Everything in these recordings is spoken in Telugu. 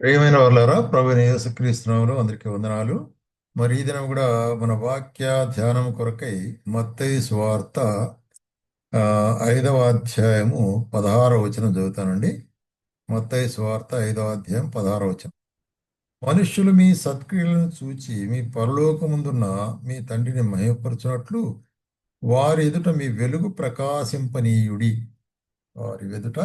ప్రియమైన వాళ్ళారా ప్రభు యేసుక్రీస్తునామములో అందరికీ వందనాలు. మరి ఈ దినం కూడా మన వాక్య ధ్యానం కొరకై మత్తయి స్వార్త ఐదవ అధ్యాయము పదహారవ వచనం చదువుతానండి. మత్తయి స్వార్త ఐదవ అధ్యాయం పదహారవ వచనం. మనుష్యులు మీ సత్క్రియలను చూచి మీ పరలోకముందున్న మీ తండ్రిని మహిమపరచునట్లు వారి ఎదుట మీ వెలుగు ప్రకాశింపనీయుడి. వారి ఎదుట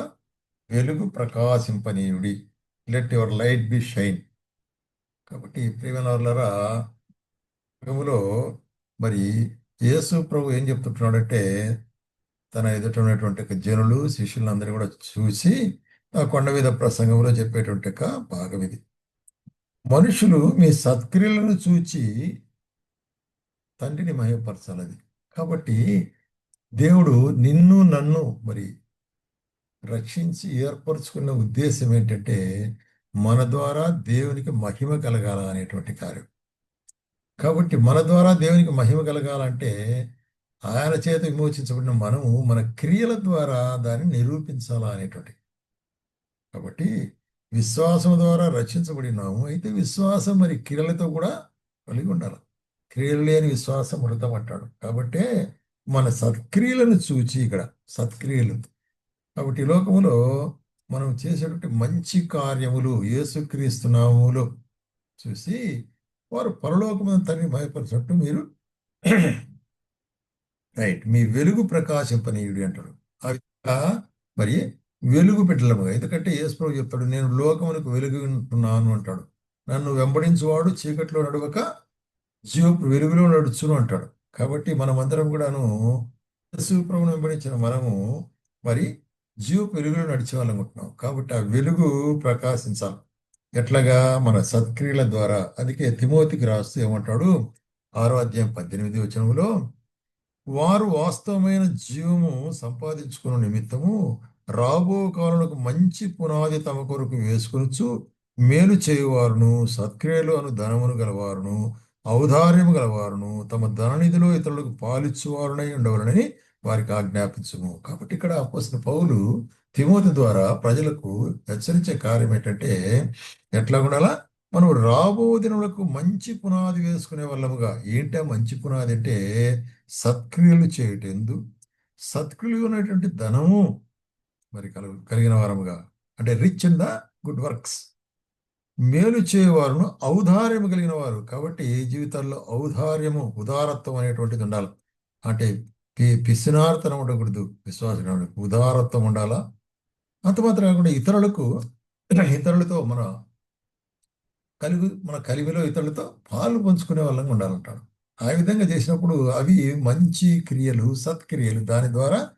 వెలుగు ప్రకాశింపనీయుడి. Let your light be shine కాబట్టి ప్రియమైనవర్లరా ప్రభులో మరి యేసు ప్రభు ఏం చెప్తుంటున్నాడంటే తన ఎదుట ఉన్నటువంటి జనులు శిష్యులందరూ కూడా చూసి ఆ కొండ మీద ప్రసంగంలో చెప్పేటువంటి ఒక భాగం ఇది. మనుషులు మీ సత్క్రియలను చూచి తండ్రిని మహిమపరచాలది కాబట్టి దేవుడు నిన్ను నన్ను మరి రక్షించి ఏర్పరచుకున్న ఉద్దేశం ఏంటంటే మన ద్వారా దేవునికి మహిమ కలగాల అనేటువంటి కార్యం. కాబట్టి మన ద్వారా దేవునికి మహిమ కలగాలంటే ఆయన చేత విమోచించబడిన మనము మన క్రియల ద్వారా దాన్ని నిరూపించాలా అనేటువంటి కాబట్టి విశ్వాసం ద్వారా రక్షించబడినాము అయితే విశ్వాసం మరి క్రియలతో కూడా కలిగి ఉండాలి. క్రియలు లేని విశ్వాసం మృతం అంటాడు. కాబట్టి మన సత్క్రియలను చూచి ఇక్కడ సత్క్రియలు. కాబట్టి ఈ లోకములో మనం చేసేటువంటి మంచి కార్యములు యేసుక్రీస్తు నామములు చూసి వారు పరలోకమైన తండ్రి భయపరిచినట్టు మీరు రైట్ మీ వెలుగు ప్రకాశింపనీయుడి అంటాడు ఆ విధంగా మరి వెలుగు పెట్టలము ఎందుకంటే యేసు చెప్తాడు నేను లోకమునకు వెలుగు ఉంటున్నాను అంటాడు. నన్ను వెంబడించువాడు చీకట్లో నడవక జీవ వెలుగులో నడుచును అంటాడు. కాబట్టి మనమందరం కూడాను యేసు వెంబడించిన మనము మరి జీవ వెలుగులో నడిచే కాబట్టి ఆ వెలుగు ప్రకాశించాలి. ఎట్లాగా? మన సత్క్రియల ద్వారా. అందుకే తిమోతికి రాస్తూ ఏమంటాడు? ఆరో అధ్యాయం పద్దెనిమిది వచనములో వారు వాస్తవమైన జీవము సంపాదించుకున్న నిమిత్తము రాబో కాలంలో మంచి పునాది తమ కొరకు వేసుకొనొచ్చు మేలు చేయువారును సత్క్రియలు అను ధనమును గలవారును ఔదార్యము గలవారును తమ ధననిధిలో ఇతరులకు పాలిచ్చువారునై ఉండవలనని వారికి ఆజ్ఞాపించము. కాబట్టి ఇక్కడ వస్తున్న పౌలు తిమోతి ద్వారా ప్రజలకు హెచ్చరించే కార్యం ఏంటంటే ఎట్లా ఉండాలా మనం రాబో దినములకు మంచి పునాది వేసుకునే వాళ్ళముగా. ఏంటా మంచి పునాది అంటే సత్క్రియలు చేయటందు సత్క్రియలు ఉన్నటువంటి ధనము మరి కల కలిగిన వారముగా. అంటే rich in the good works మేలు చేయవారును ఔదార్యము కలిగిన వారు. కాబట్టి జీవితాల్లో ఔదార్యము ఉదారత్వం అనేటువంటిది ఉండాలి. అంటే పి పిసినార్తనం ఉండకూడదు విశ్వాసం ఉదారత్వం ఉండాలా? అంత మాత్రం కాకుండా ఇతరులకు ఇతరులతో మన కలిగి మన కలిమిలో ఇతరులతో పాలు పంచుకునే వాళ్ళంగా ఉండాలంటాడు. ఆ విధంగా చేసినప్పుడు అవి మంచి క్రియలు సత్క్రియలు. దాని ద్వారా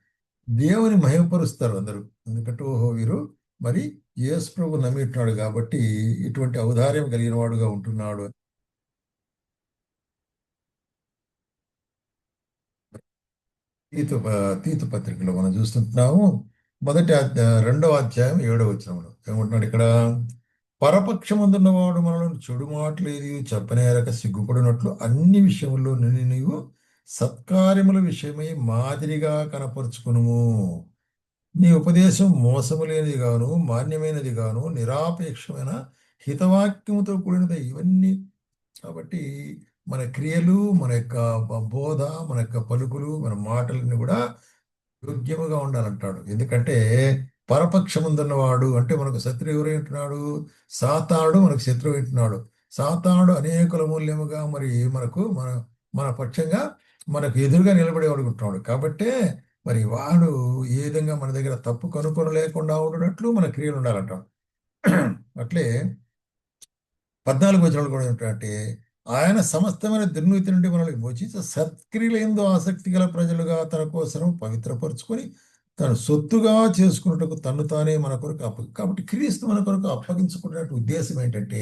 దేవుని మహిమపరుస్తారు అందరూ. ఎందుకంటే ఓహో వీరు మరి యేసు ప్రభు నమ్మింటున్నాడు కాబట్టి ఇటువంటి ఔదార్యం కలిగిన వాడుగా ఉంటున్నాడు. తీతు తీతు పత్రికలో మనం చూస్తుంటున్నాము. మొదటి రెండవ అధ్యాయం ఏడవ వచ్చినప్పుడు ఏమంటున్నాడు ఇక్కడ? పరపక్షమందున్నవాడు మనలో చెడు మాటలు ఏది చెప్పనేరక సిగ్గుపడినట్లు అన్ని విషయంలో నిన్ను నీవు సత్కార్యముల విషయమై మాదిరిగా కనపరుచుకునుము. నీ ఉపదేశం మోసము లేనిది గాను మాన్యమైనది గాను నిరాపేక్షమైన హితవాక్యముతో కూడినది ఇవన్నీ. కాబట్టి మన క్రియలు మన యొక్క బోధ మన యొక్క పలుకులు మన మాటలన్నీ కూడా యోగ్యముగా ఉండాలంటాడు. ఎందుకంటే పరపక్షముందున్నవాడు అంటే మనకు శత్రువు ఎవరై సాతాడు మనకు శత్రువు వింటున్నాడు సాతాడు అనేకుల మూల్యముగా మరి మనకు మన మన పక్షంగా మనకు ఎదురుగా నిలబడేవాడు ఉంటున్నాడు. కాబట్టే మరి వాడు ఏ విధంగా మన దగ్గర తప్పు కనుకొని లేకుండా ఉండేటట్లు మన క్రియలు ఉండాలంటాడు. అట్లే పద్నాలుగు వచనాలు కూడా ఏంటంటే ఆయన సమస్తమైన దుర్నీతి నుండి మనల్ని మోచించి సత్క్రియలందు ఆసక్తి గల ప్రజలుగా తన కోసం పవిత్రపరుచుకొని తను సొత్తుగా చేసుకున్నట్టుకు తను తానే మన కొరకు అప్ప కాబట్టి క్రీస్తు మన కొరకు అప్పగించుకునే ఉద్దేశం ఏంటంటే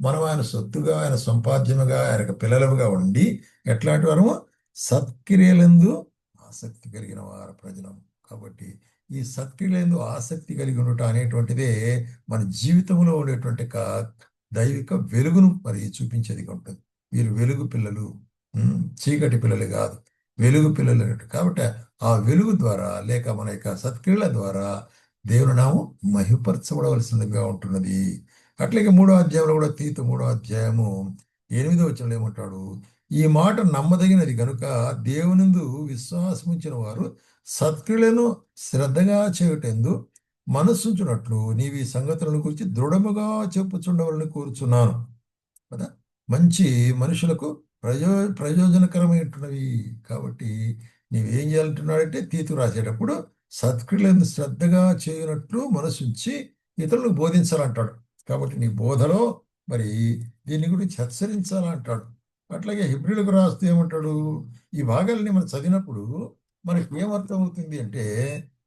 మనం ఆయన సొత్తుగా ఆయన సంపాద్యముగా ఆయన పిల్లలుగా ఉండి ఎట్లాంటి వారము? సత్క్రియలందు ఆసక్తి కలిగిన వారు ప్రజలం. కాబట్టి ఈ సత్క్రియలందు ఆసక్తి కలిగి ఉండటం అనేటువంటిదే మన జీవితంలో ఉండేటువంటి దైవిక వెలుగును మరి చూపించేదిగా ఉంటుంది వీరు వెలుగు పిల్లలు చీకటి పిల్లలు కాదు. వెలుగు పిల్లలు అన్నట్టు కాబట్టి ఆ వెలుగు ద్వారా లేక మన యొక్క సత్క్రియల ద్వారా దేవుని నామం మహిపరచబడవలసినదిగా ఉంటున్నది. అట్లాగే మూడో అధ్యాయంలో కూడా తీత మూడో అధ్యాయము ఎనిమిదో వచ్చిన ఏమంటాడు? ఈ మాట నమ్మదగినది కనుక దేవునిందు విశ్వాసముంచిన వారు సత్క్రియలను శ్రద్ధగా చేయుటెందు మనస్సుంచున్నట్లు నీవు ఈ సంగతులను గురించి దృఢముగా చెప్పుచుండవాలని కోరుచున్నాను. కదా? మంచి మనుషులకు ప్రయో ప్రయోజనకరమైనవి కాబట్టి నీవేం చేయాలంటున్నాడంటే తీతు రాసేటప్పుడు సత్క్రియలను శ్రద్ధగా చేయనట్లు మనసుంచి ఇతరులకు బోధించాలంటాడు. కాబట్టి నీ బోధలో మరి దీని గురించి హెచ్చరించాలంటాడు. అట్లాగే హిబ్రిలకు రాస్తూ ఏమంటాడు? ఈ భాగాల్ని మనం చదివినప్పుడు మనకి ఏమర్థమవుతుంది అంటే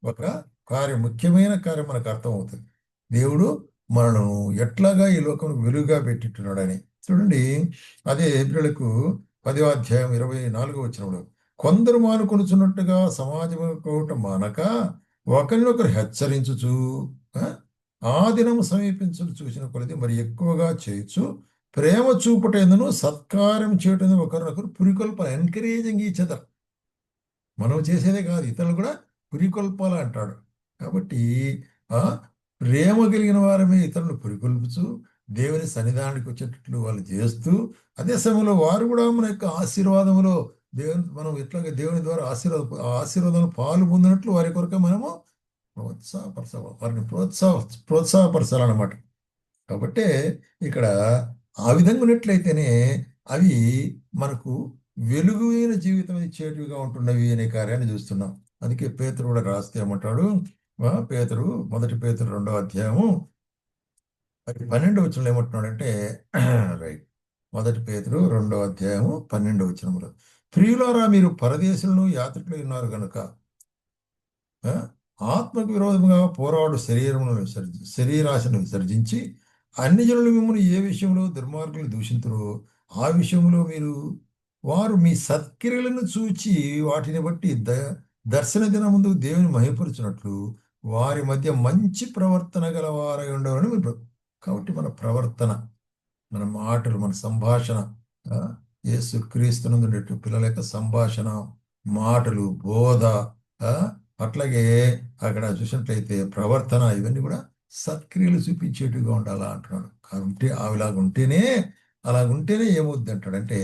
ఒక కార్యం ముఖ్యమైన కార్యం మనకు అర్థమవుతుంది. దేవుడు మనను ఎట్లాగా ఈ లోకం వెలుగుగా పెట్టిట్టున్నాడని చూడండి అదే ఏప్రిల్కు పదో అధ్యాయం ఇరవై నాలుగో వచ్చినప్పుడు కొందరు మానుకొనుచున్నట్టుగా సమాజం కోట మానక ఒకరినొకరు హెచ్చరించుచు ఆ, దినం సమీపించు చూసిన కొలది మరి ఎక్కువగా చేయొచ్చు ప్రేమ చూపటేందును సత్కారం చేయటం ఒకరినొకరు పురికొల్ప ఎన్కరేజింగ్ ఈచ్ అదర్ మనం చేసేదే కాదు ఇతరులు కూడా పురికొల్పాలి అంటాడు కాబట్టి ఆ ప్రేమ కలిగిన వారమే ఇతరులు పురికొల్పుచు దేవుని సన్నిధానానికి వచ్చేటట్లు వాళ్ళు చేస్తూ అదే సమయంలో వారు కూడా మన యొక్క ఆశీర్వాదంలో దేవుని మనం ఎట్లాగే దేవుని ద్వారా ఆశీర్వాద ఆ పాలు పొందినట్లు వారి కొరకు మనము ప్రోత్సాహపరచాలి వారిని ప్రోత్సాహ ప్రోత్సాహపరచాలన్నమాట. కాబట్టి ఇక్కడ ఆ విధంగా ఉన్నట్లయితేనే అవి మనకు వెలుగువైన జీవితం ఇచ్చేటివిగా ఉంటున్నవి అనే కార్యాన్ని చూస్తున్నాం. అందుకే పేతురు కూడా రాస్తే ఏమంటాడు పేతురు మొదటి పేతురు రెండో అధ్యాయము అది పన్నెండు వచనంలో ఏమంటున్నాడంటే రైట్. మొదటి పేతురు రెండో అధ్యాయము పన్నెండు వచనములు. ప్రియులారా మీరు పరదేశులను యాత్రికులు ఉన్నారు కనుక ఆ, ఆత్మకు విరోధముగా పోరాడు శరీరమును విసర్జి శరీరాశను విసర్జించి అన్ని జనులు మిమ్మల్ని ఏ విషయంలో దుర్మార్గులు దూషింతురో ఆ విషయంలో మీరు వారు మీ సత్క్రియలను చూచి వాటిని బట్టి ద దర్శన దిన ముందు దేవుని మహిపరుచినట్లు వారి మధ్య మంచి ప్రవర్తన గల వారై ఉండవని మీరు కాబట్టి మన ప్రవర్తన మన మాటలు మన సంభాషణ ఆ, యేసు క్రీస్తునందు పిల్లల యొక్క సంభాషణ మాటలు బోధ ఆ, అట్లాగే అక్కడ చూసినట్లయితే ప్రవర్తన ఇవన్నీ కూడా సత్క్రియలు చూపించేట్టుగా ఉండాలా అంటున్నాడు. కాబట్టి అవిలాగా ఉంటేనే అలాగ ఉంటేనే ఏమవుద్ది అంటాడంటే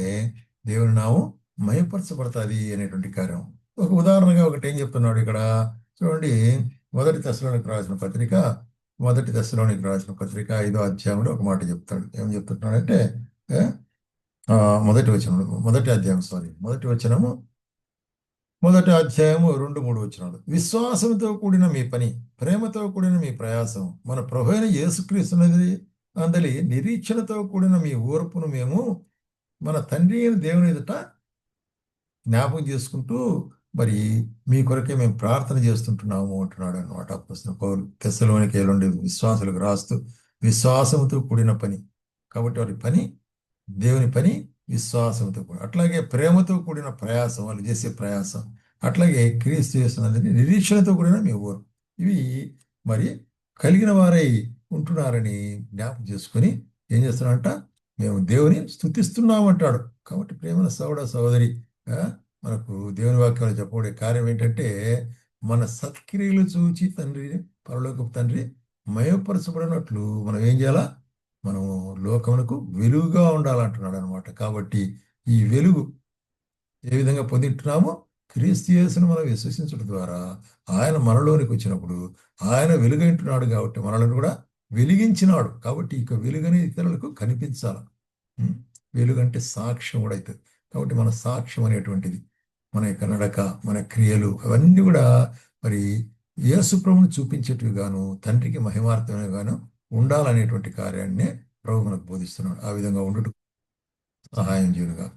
దేవుని నామం మయపరచబడుతుంది అనేటువంటి కార్యం. ఒక ఉదాహరణగా ఒకటి ఏం చెప్తున్నాడు ఇక్కడ? చూడండి మొదటి దశలోనికి రాసిన పత్రిక మొదటి దశలోనికి రాసిన పత్రిక ఐదో అధ్యాయంలో ఒక మాట చెప్తాడు. ఏం చెప్తున్నాడంటే ఆ, మొదటి వచనం మొదటి అధ్యాయం సారీ. మొదటి వచనము మొదటి అధ్యాయము రెండు మూడు వచనాలు. విశ్వాసంతో కూడిన మీ పని ప్రేమతో కూడిన మీ ప్రయాసం మన ప్రభు అయిన యేసుక్రీస్తునది అందలి నిరీక్షణతో కూడిన మీ ఓర్పును మేము మన తండ్రి అయిన దేవుని ఎదుట జ్ఞాపకం చేసుకుంటూ మరి మీ కొరకే మేము ప్రార్థన చేస్తుంటున్నాము అంటున్నాడు అనమాట అప్పుడు పౌరు తెస్సలోనికి ఎల్లుండి విశ్వాసులకు రాస్తూ విశ్వాసంతో కూడిన పని. కాబట్టి వారి పని దేవుని పని విశ్వాసంతో కూడి అట్లాగే ప్రేమతో కూడిన ప్రయాసం వాళ్ళు చేసే ప్రయాసం. అట్లాగే క్రీస్తు చేస్తున్నది నిరీక్షణతో కూడిన మీ ఊరు. ఇవి మరి కలిగిన వారై ఉంటున్నారని జ్ఞాపకం చేసుకొని ఏం చేస్తున్నారంట? మేము దేవుని స్థుతిస్తున్నామంటాడు కాబట్టి ప్రేమల సోదర సహోదరి మనకు దేవుని వాక్యంలో చెప్పబడే కార్యం ఏంటంటే మన సత్క్రియలు చూచి తండ్రి పరలోకపు తండ్రి మయపరచబడినట్లు మనం ఏం చేయాలా? మనం లోకమునకు వెలుగుగా ఉండాలంటున్నాడు అనమాట కాబట్టి ఈ వెలుగు ఏ విధంగా పొందింటున్నామో క్రీస్తుయేసును మనం విశ్వసించడం ద్వారా ఆయన మనలోనికి వచ్చినప్పుడు ఆయన వెలుగంటున్నాడు కాబట్టి మనలను కూడా వెలిగించినాడు. కాబట్టి ఇక వెలుగని ఇతరులకు కనిపించాలి. వెలుగంటే సాక్ష్యం కూడా అవుతుంది. కాబట్టి మన సాక్ష్యం అనేటువంటిది. మన యొక్క నడక మన క్రియలు అవన్నీ కూడా మరి యేసుప్రభుని చూపించేటివి గాను తండ్రికి మహిమార్థమైన గాను ఉండాలనేటువంటి కార్యాన్ని ప్రభు మనకు బోధిస్తున్నాడు. ఆ విధంగా ఉండటం సహాయం చేయనుగా